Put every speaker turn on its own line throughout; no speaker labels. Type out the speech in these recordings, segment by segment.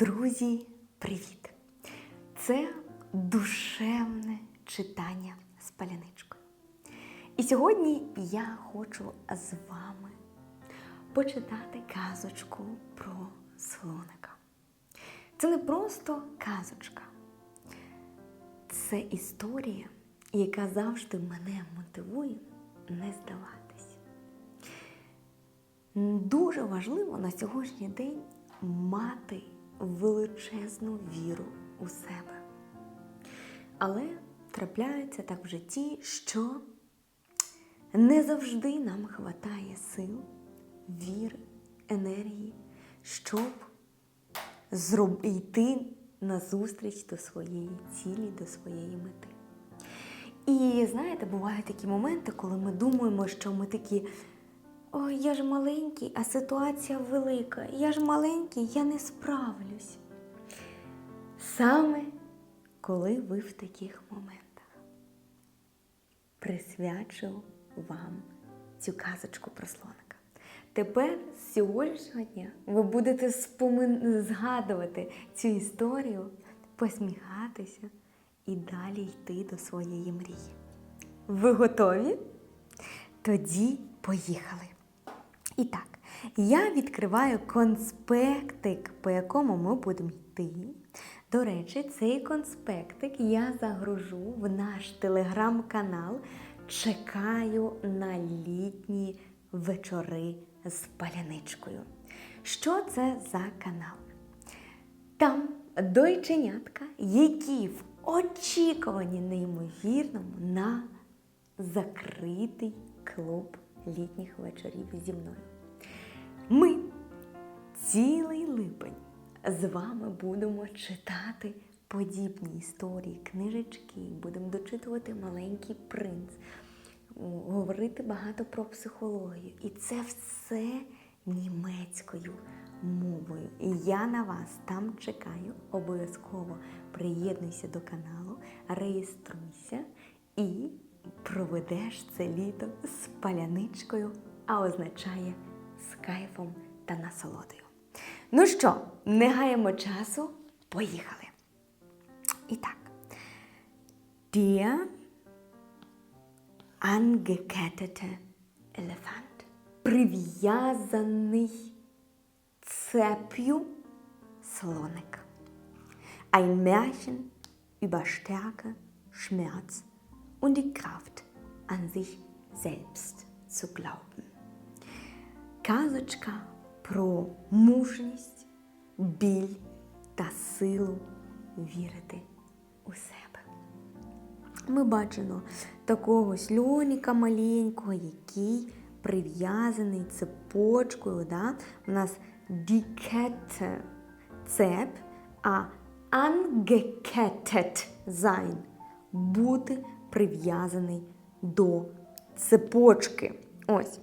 Друзі, привіт! Це душевне читання з паляничкою. І сьогодні я хочу з вами почитати казочку про слоника. Це не просто казочка, це історія, яка завжди мене мотивує не здаватись. Дуже важливо на сьогоднішній день мати величезну віру у себе. Але трапляється так в житті, що не завжди нам хватає сил, віри, енергії, щоб зроб... йти назустріч до своєї цілі, до своєї мети. І знаєте, бувають такі моменти, коли ми думаємо, що ми такі. Ой, я ж маленький, а ситуація велика. Я ж маленький, я не справлюсь. Саме коли ви в таких моментах присвячу вам цю казочку про слоника. Тепер з сьогоднішнього дня ви будете спомин... згадувати цю історію, посміхатися і далі йти до своєї мрії. Ви готові? Тоді поїхали. І так, я відкриваю конспектик, по якому ми будемо йти. До речі, цей конспектик я загружу в наш телеграм-канал. Чекаю на літні вечори з паляничкою. Що це за канал? Там дойченятка, які в очікуванні неймовірному на закритий клуб літніх вечорів зі мною. Ми цілий липень з вами будемо читати подібні історії, книжечки, будемо дочитувати маленький принц, говорити багато про психологію. І це все німецькою мовою. І я на вас там чекаю. Обов'язково приєднуйся до каналу, реєструйся і проведеш це літо з паляничкою, а означає з кайфом та насолодою. Ну що, не гаємо часу, поїхали. І так. Der angekettete Elefant. Прив'язаний цеп'ю слоник. Ein Märchen über Stärke, Schmerz und die Kraft, an sich selbst zu glauben. Казочка про мужність, біль та силу вірити у себе. Ми бачимо такого сльоніка маленького, який прив'язаний цепочкою. Да? У нас дікете цеп, а angekettet sein – бути прив'язаний до цепочки. Ось.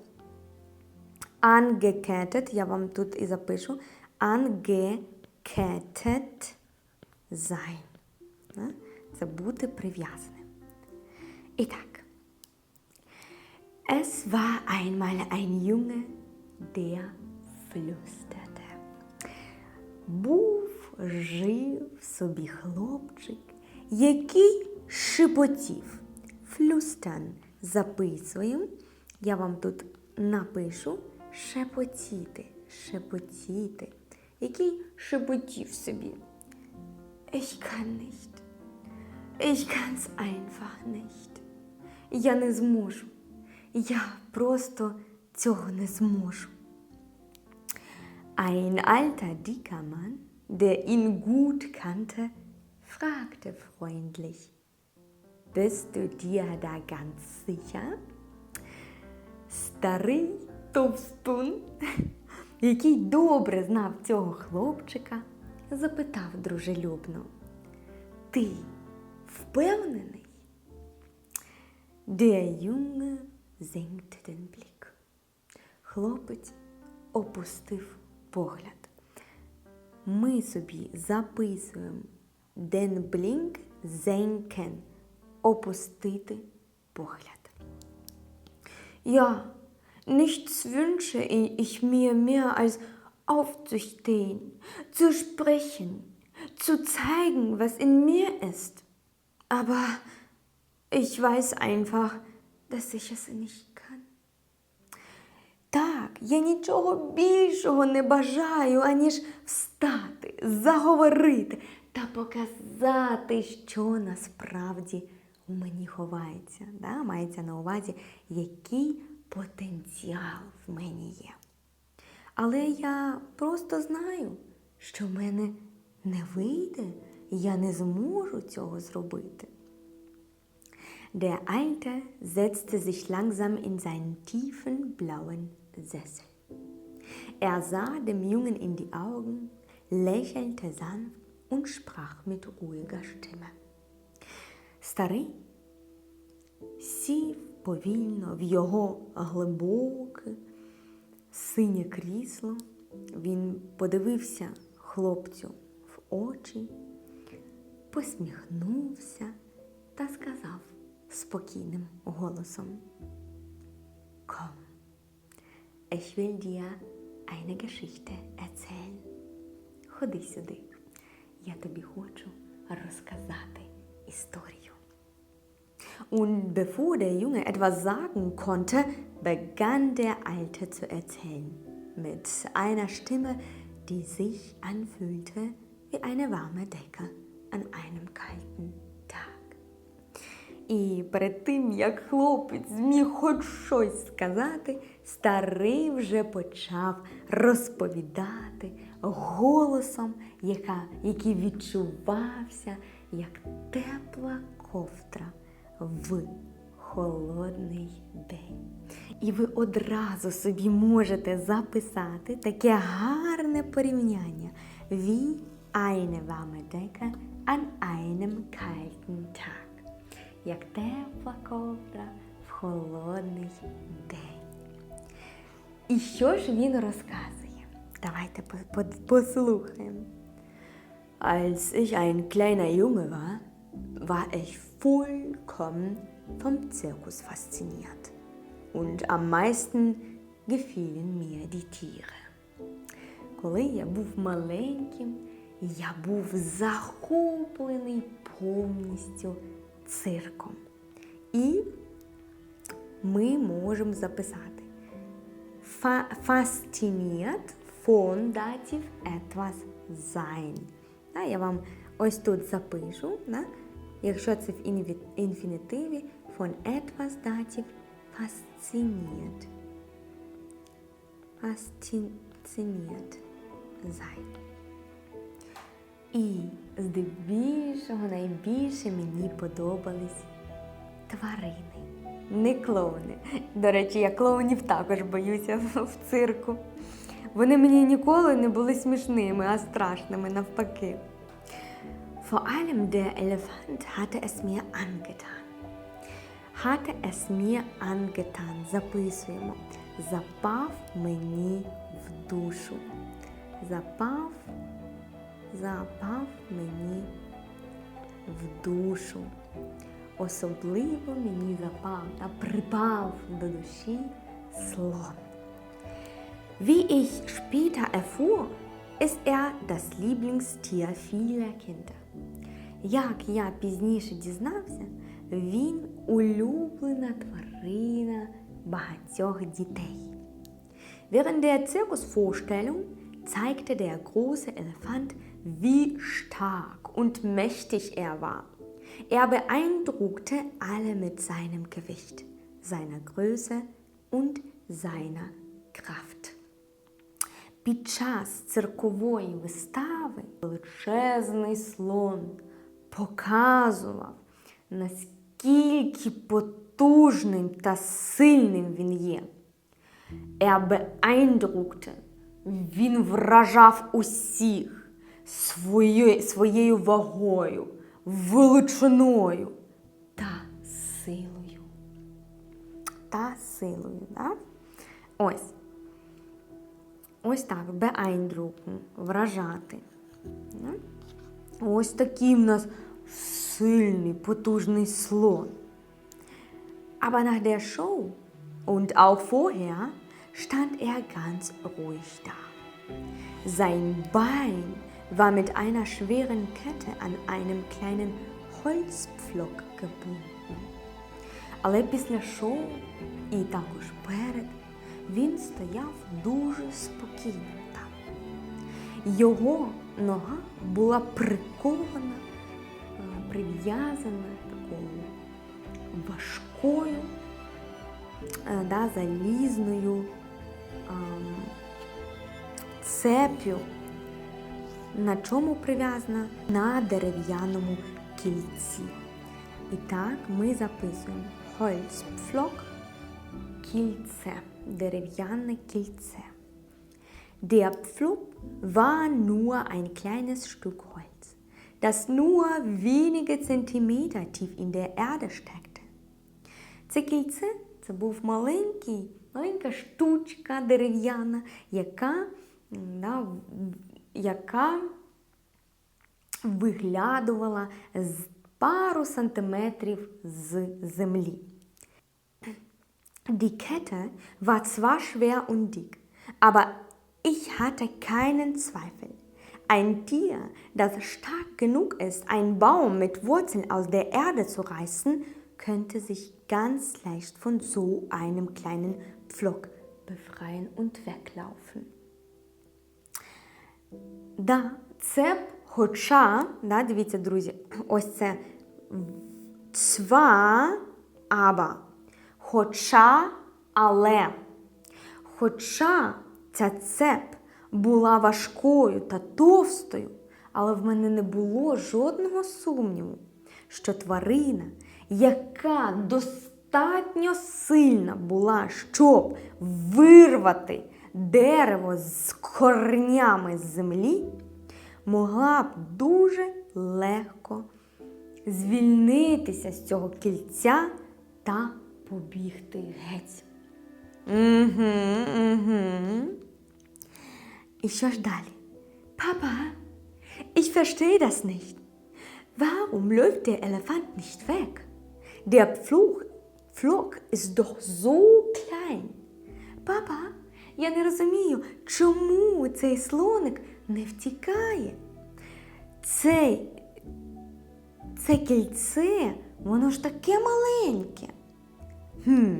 Angekettet, я вам тут і запишу. Angekettet sein. Це бути прив'язаним. І так. Es war einmal ein Junge, der flüsterte. Був жив собі хлопчик, який шепотів. Флюстан записуємо. Я вам тут напишу шепотіти, шепотіти, який шепотів собі. Ich kann nicht. Ich kann's einfach nicht. Я не зможу. Я просто цього не зможу. Ein alter dicker Mann, der ihn gut kannte, fragte freundlich, Bist du dir da ganz sicher? Старий товстун, який добре знав цього хлопчика, запитав дружелюбно. Ти впевнений? Der Junge senkte den Blick. Хлопець опустив погляд. Ми собі записуємо den Blink senken опустити погляд. Ja, nichts wünsche ich mir mehr als aufzustehen, zu sprechen, zu zeigen, was in mir ist. Aber ich weiß einfach, dass ich es nicht kann. Так, я нічого більшого не бажаю, аніж встати, заговорити та показати, що насправді у мені ховається. Да? Мається на увазі, який потенціал в мені є. Але я просто знаю, що в мене не вийде, я не зможу цього зробити. Der Alte setzte sich langsam in seinen tiefen blauen Sessel. Er sah dem Jungen in die Augen, lächelte sanft und sprach mit ruhiger Stimme. Старий сів повільно в його глибоке, синє крісло. Він подивився хлопцю в очі, посміхнувся та сказав спокійним голосом: Komm, ich will dir eine Geschichte erzählen. Ходи сюди, я тобі хочу розказати історію. Und bevor der Junge etwas sagen konnte, begann der Alte zu erzählen, mit einer Stimme, die sich anfühlte wie eine warme Decke an einem kalten Tag. І перед тим, як хлопець зміг хоч щось сказати, старий вже почав розповідати голосом, яка, який відчувався як тепла ковтра В холодний день. І ви одразу собі можете записати таке гарне порівняння. Wie eine warme Decke an einem kalten Tag. Як тепла ковдра в холодний день. І що ж він розказує? Давайте послухаємо. Als ich ein kleiner Junge war, war ich vollkommen vom Zirkus fasziniert. Und am meisten gefielen mir die Tiere. Коли я був маленьким, я був захоплений повністю цирком. І ми можемо записати fasziniert von Dativ etwas sein. Я вам ось тут запишу. Якщо це в інфінітиві, von etwas Dativ fasziniert. Fasziniert sein. І здебільшого найбільше мені подобались тварини, не клоуни. До речі, я клоунів також боюся в цирку. Вони мені ніколи не були смішними, а страшними навпаки. Vor allem der Elefant hatte es mir angetan. Hatte es mir angetan. Записуємо. Запав мені в душу. Запав запав мені в душу. Особливо мені запав та припав до душі слон. Wie ich später erfuhr, ist er das Lieblingstier vieler Kinder. Як я пізніше дізнався, він улюблена тварина багатьох дітей. Während der Zirkusvorstellung zeigte der große Elefant wie stark und mächtig er war. Er beeindruckte alle mit seinem Gewicht, seiner Größe und seiner Kraft. Під час циркової вистави величезний слон показував, наскільки потужним та сильним він є. Er beeindruckte. Він вражав усіх своєю, вагою, величиною та силою. Та силою, да? Ось. Ось так, beeindrucken, вражати. Ось такий в нас сильний, потужний слон. Aber nach der Show und auch vorher stand er ganz ruhig da. Sein Bein war mit einer schweren Kette an einem kleinen Holzpflock gebunden. Але після шоу і також перед він стояв дуже спокійно там. Його нога була прикована, е, прив'язана такою важкою, е, да, залізною цепю. На чому прив'язана? На дерев'яному кільці. І так ми записуємо Holzpflock, кільце, дерев'яне кільце. Der Pflock war nur ein kleines Stück das nur wenige Zentimeter tief in der Erde steckte. Це кільце це був маленький, маленька штучка дерев'яна, яка, да, яка виглядувала з пару сантиметрів з землі. Die Kette war zwar schwer und dick, aber ich hatte keinen Zweifel. Ein Tier, das stark genug ist, einen Baum mit Wurzeln aus der Erde zu reißen, könnte sich ganz leicht von so einem kleinen Pflock befreien und weglaufen. Да, це б хоча, да, дивіться, друзі, ось це цва, аба. Хоча, але. Хоча ця цеп була важкою та товстою, але в мене не було жодного сумніву, що тварина, яка достатньо сильна була, щоб вирвати дерево з корнями з землі, могла б дуже легко звільнитися з цього кільця та побігти геть. Угу, угу. І що ж далі? Papa, ich verstehe das nicht. Warum läuft der Elefant nicht weg? Der Pflug, Pflock ist doch so klein. Папа, я не розумію, чому цей слоник не втікає. Цей, це кільце, воно ж таке маленьке. Hm,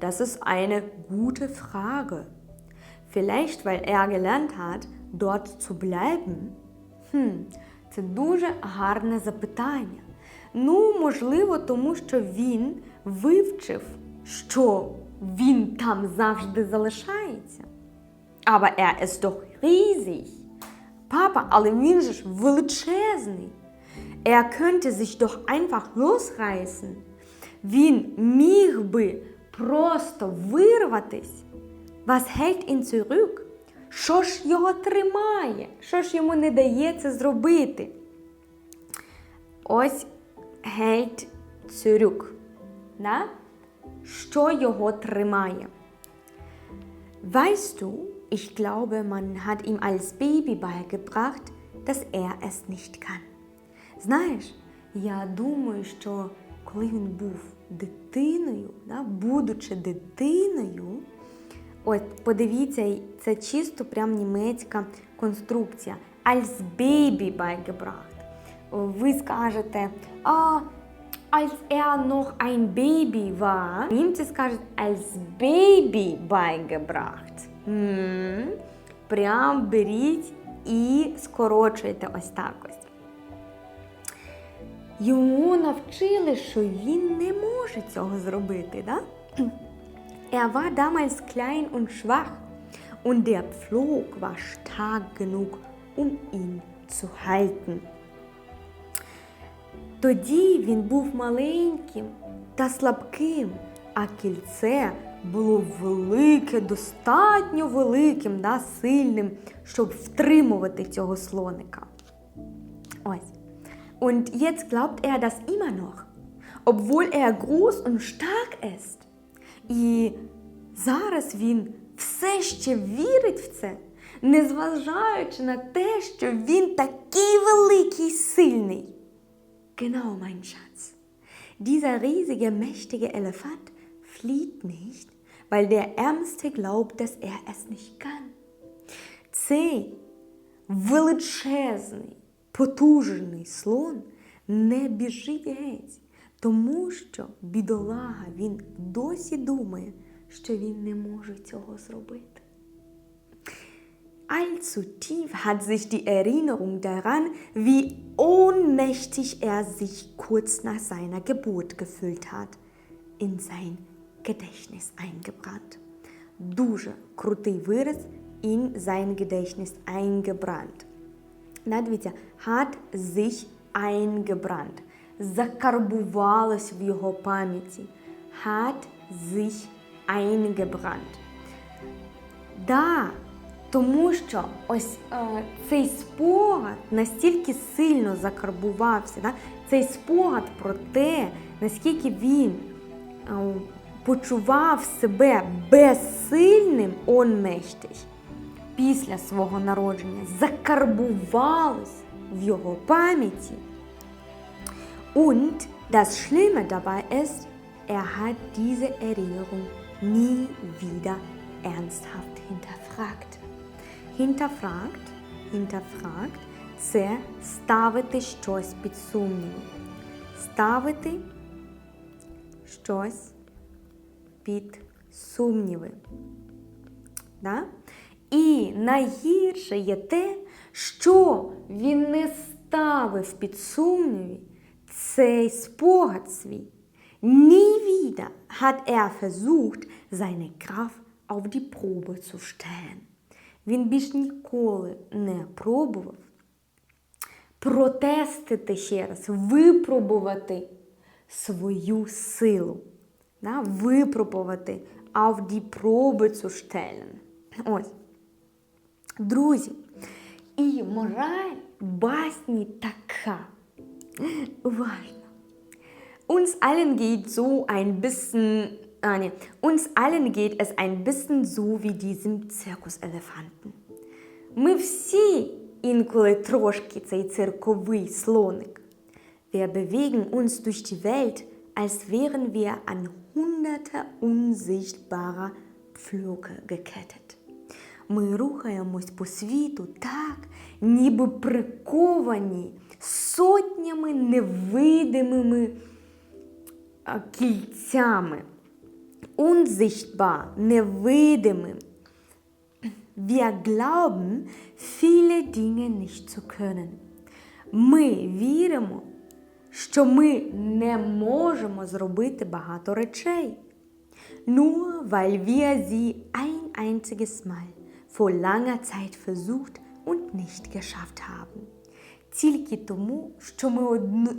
das ist eine gute Frage. Vielleicht, weil er gelernt hat, dort zu bleiben. Хм, це дуже гарне запитання. Ну, можливо, тому що він вивчив, що він там завжди залишається. Aber er ist doch riesig. Папа, але він же ж величезний. Er könnte sich doch einfach losreißen. Він міг би просто вирватись. Was hält ihn zurück? Що ж його тримає? Що ж йому не дає це зробити? Ось hält zurück. Да? Що його тримає? Weißt du, ich glaube, man hat ihm als Baby beigebracht, dass er es nicht kann. Знаєш, я думаю, що коли він був дитиною, да, будучи дитиною, от подивіться, це чисто прям німецька конструкція. Als Baby beigebracht. Ви скажете, а als er noch ein Baby war, німці скажуть als Baby beigebracht. М-м, Прям беріть і скорочуєте ось так ось. Йому навчили, що він не може цього зробити, да? Er war damals klein und schwach und der Pflog war stark genug, um ihn zu halten. Тоді він був маленьким та слабким, а кільце було велике, достатньо великим, да, сильним, щоб втримувати цього слоника. Ось. Und jetzt glaubt er das immer noch, obwohl er groß und stark ist. І зараз він все ще вірить в це, незважаючи на те, що він такий великий сильний. Genau, mein Schatz. Dieser riesige, mächtige Elefant flieht nicht, weil der Ärmste glaubt, dass er es nicht kann. цей величезний, потужний слон не біжить геть, тому що бідолага він досі думає, що він не може цього зробити. Allzu tief hat sich die Erinnerung daran, wie ohnmächtig er sich kurz nach seiner Geburt gefühlt hat, in sein Gedächtnis eingebrannt. Дуже крутий вираз in sein Gedächtnis eingebrannt. Да, дивіться, hat sich eingebrannt. Закарбувалось в його пам'яті. Hat sich eingebrannt. Да, тому що ось е, цей спогад настільки сильно закарбувався, да? цей спогад про те, наскільки він е, почував себе безсильним, ohnmächtig, після свого народження, закарбувалось в його пам'яті. Und das Schlimme dabei ist, er hat diese Erinnerung nie wieder ernsthaft hinterfragt. Hinterfragt, hinterfragt це ставити щось під сумнів. Ставити щось під сумніви. Да? І найгірше є те, що він не ставив під сумніві цей спогад свій. Nie wieder hat er versucht, seine Kraft auf die Probe zu stellen. Він більш ніколи не пробував протестити ще раз, випробувати свою силу. Да? Випробувати auf die Probe zu stellen. Ось. Друзі, і мораль басні така. Уважно. Uns allen geht so ein bisschen, ah, nee, uns allen geht es ein bisschen so wie diesem Zirkuselefanten. Ми всі інколи трошки цей цирковий слоник. Wir bewegen uns durch die Welt, als wären wir an hunderte unsichtbarer Pflöcke gekettet. Ми рухаємось по світу так, ніби приковані сотнями невидимими а, кільцями. Unsichtbar, невидимим. Wir glauben, viele Dinge nicht zu können. Ми віримо, що ми не можемо зробити багато речей. Nur weil wir sie ein einziges Mal vor langer Zeit versucht und nicht geschafft haben. Тільки тому, що ми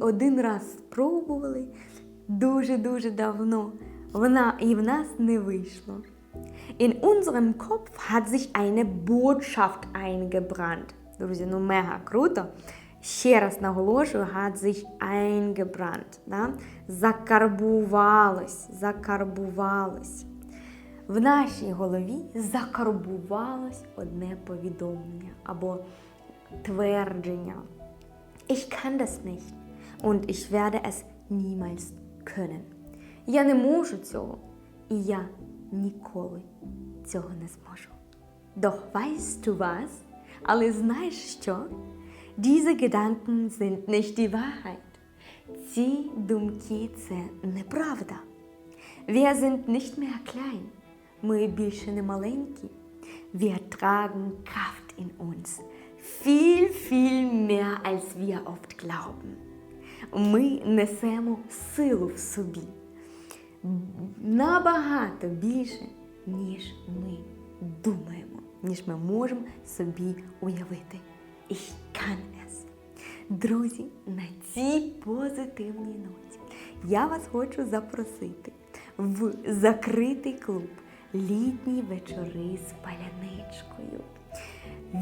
один, раз спробували дуже-дуже давно. Вона і в нас не вийшло. In unserem Kopf hat sich eine Botschaft eingebrannt. Друзі, ну мега круто. Ще раз наголошую, hat sich eingebrannt. Да? Закарбувалось, закарбувалось. В нашій голові закарбувалось одне повідомлення або твердження. Ich kann das nicht und ich werde es niemals können. Я не можу цього, і я ніколи цього не зможу. Doch weißt du was? Але знаєш що? Diese Gedanken sind nicht die Wahrheit. Ці думки це неправда. Wir sind nicht mehr klein. Ми більше не маленькі. Wir tragen Kraft in uns. Viel, viel mehr als wir oft glauben. Ми несемо силу в собі. Набагато більше, ніж ми думаємо, ніж ми можемо собі уявити. Ich kann es. Друзі, на цій позитивній ноті я вас хочу запросити в закритий клуб Літні вечори з паляничкою.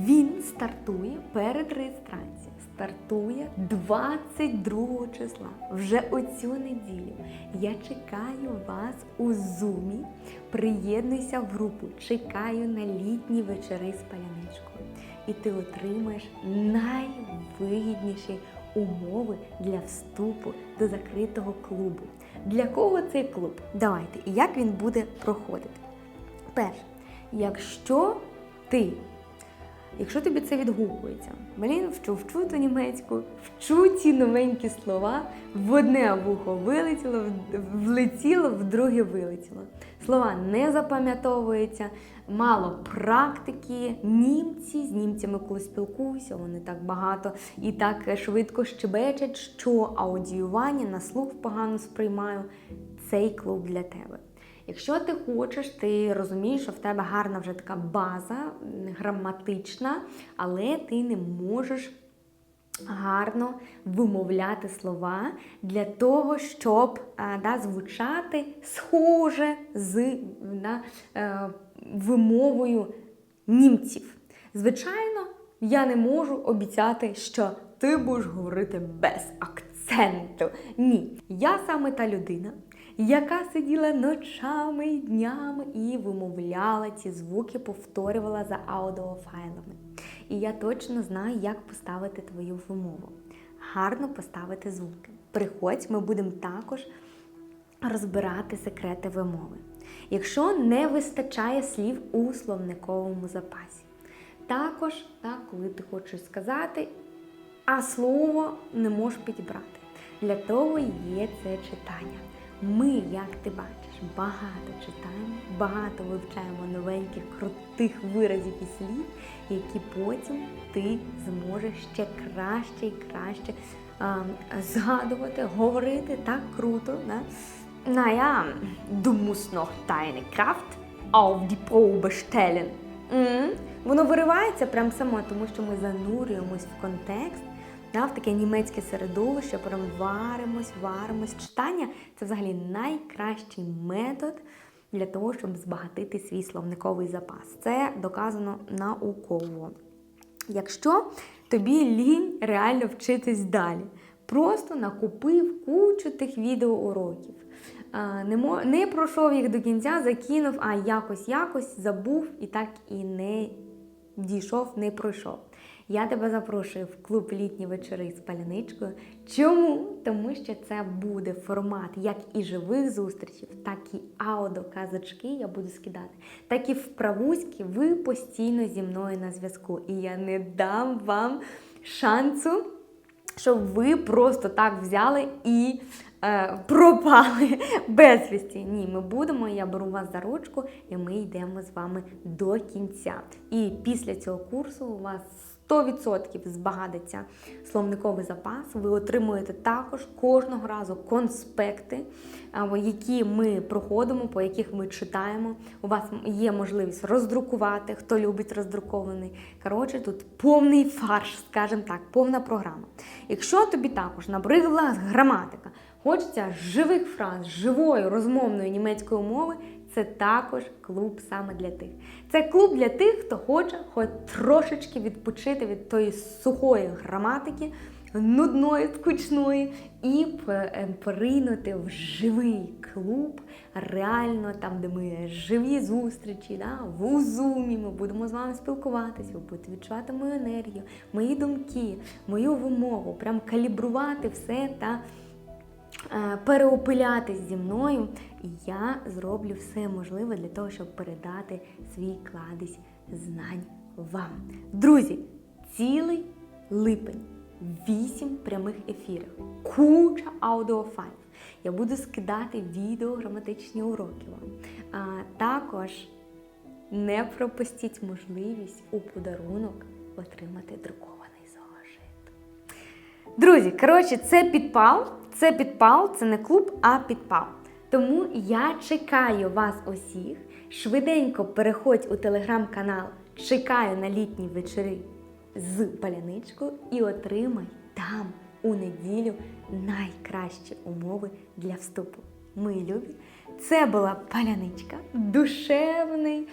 Він стартує перед реєстрацією. Стартує 22 числа. Вже оцю неділю. Я чекаю вас у зумі. Приєднуйся в групу. Чекаю на літні вечори з паляничкою. І ти отримаєш найвигідніші умови для вступу до закритого клубу. Для кого цей клуб? Давайте. І як він буде проходити? Перше, якщо ти якщо тобі це відгукується, блін, вчу, вчу ту німецьку, вчу ці новенькі слова, в одне вухо вилетіло, влетіло, в друге вилетіло. Слова не запам'ятовуються, мало практики. Німці з німцями, коли спілкуюся, вони так багато і так швидко щебечать, що аудіювання на слух погано сприймаю. Цей клуб для тебе. Якщо ти хочеш, ти розумієш, що в тебе гарна вже така база граматична, але ти не можеш гарно вимовляти слова для того, щоб е, да, звучати схоже з да, е, вимовою німців. Звичайно, я не можу обіцяти, що ти будеш говорити без акценту. Ні, я саме та людина, яка сиділа ночами і днями і вимовляла ці звуки, повторювала за аудіофайлами. І я точно знаю, як поставити твою вимову. Гарно поставити звуки. Приходь, ми будемо також розбирати секрети вимови. Якщо не вистачає слів у словниковому запасі. Також, так, коли ти хочеш сказати, а слово не можеш підібрати. Для того є це читання. Ми, як ти бачиш, багато читаємо, багато вивчаємо новеньких крутих виразів і слів, які потім ти зможеш ще краще і краще а, згадувати, говорити так круто. Да? Naja, du musst noch deine Kraft stellen. М, Воно виривається прям само, тому що ми занурюємось в контекст, да, в таке німецьке середовище, прям варимось, варимось. Читання це взагалі найкращий метод для того, щоб збагатити свій словниковий запас. Це доказано науково. Якщо тобі лінь реально вчитись далі, просто накупив кучу тих відеоуроків. Не, не пройшов їх до кінця, закинув, а якось якось забув і так і не дійшов, не пройшов. Я тебе запрошую в клуб літні вечори з паляничкою. Чому? Тому що це буде формат як і живих зустрічей, так і аудоказочки я буду скидати, так і вправуськи. Ви постійно зі мною на зв'язку. І я не дам вам шансу, щоб ви просто так взяли і е, пропали безвісті. Ні, ми будемо, я беру вас за ручку, і ми йдемо з вами до кінця. І після цього курсу у вас 100% збагатиться словниковий запас. Ви отримуєте також кожного разу конспекти, які ми проходимо, по яких ми читаємо. У вас є можливість роздрукувати, хто любить роздрукований. Коротше, тут повний фарш, скажімо так, повна програма. Якщо тобі також набридла граматика, хочеться живих фраз, живої розмовної німецької мови, це також клуб саме для тих. Це клуб для тих, хто хоче хоч трошечки відпочити від тої сухої граматики, нудної, скучної, і поринути в живий клуб, реально там, де ми живі зустрічі, да? в Узумі ми будемо з вами спілкуватися, ви будете відчувати мою енергію, мої думки, мою вимову, прям калібрувати все та е, переопилятись зі мною, і я зроблю все можливе для того, щоб передати свій кладезь знань вам. Друзі, цілий липень, вісім прямих ефірів, куча аудіофайлів. Я буду скидати відео граматичні уроки вам. А також не пропустіть можливість у подарунок отримати друкований зошит. Друзі, коротше, це підпал. Це підпал, це не клуб, а підпал. Тому я чекаю вас усіх. Швиденько переходь у телеграм-канал Чекаю на літні вечори з паляничкою і отримай там у неділю найкращі умови для вступу. Мої любі, це була паляничка, душевний,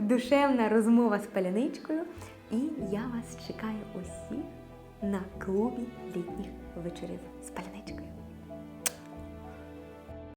душевна розмова з паляничкою. І я вас чекаю усіх на клубі літніх вечорів з паляничкою.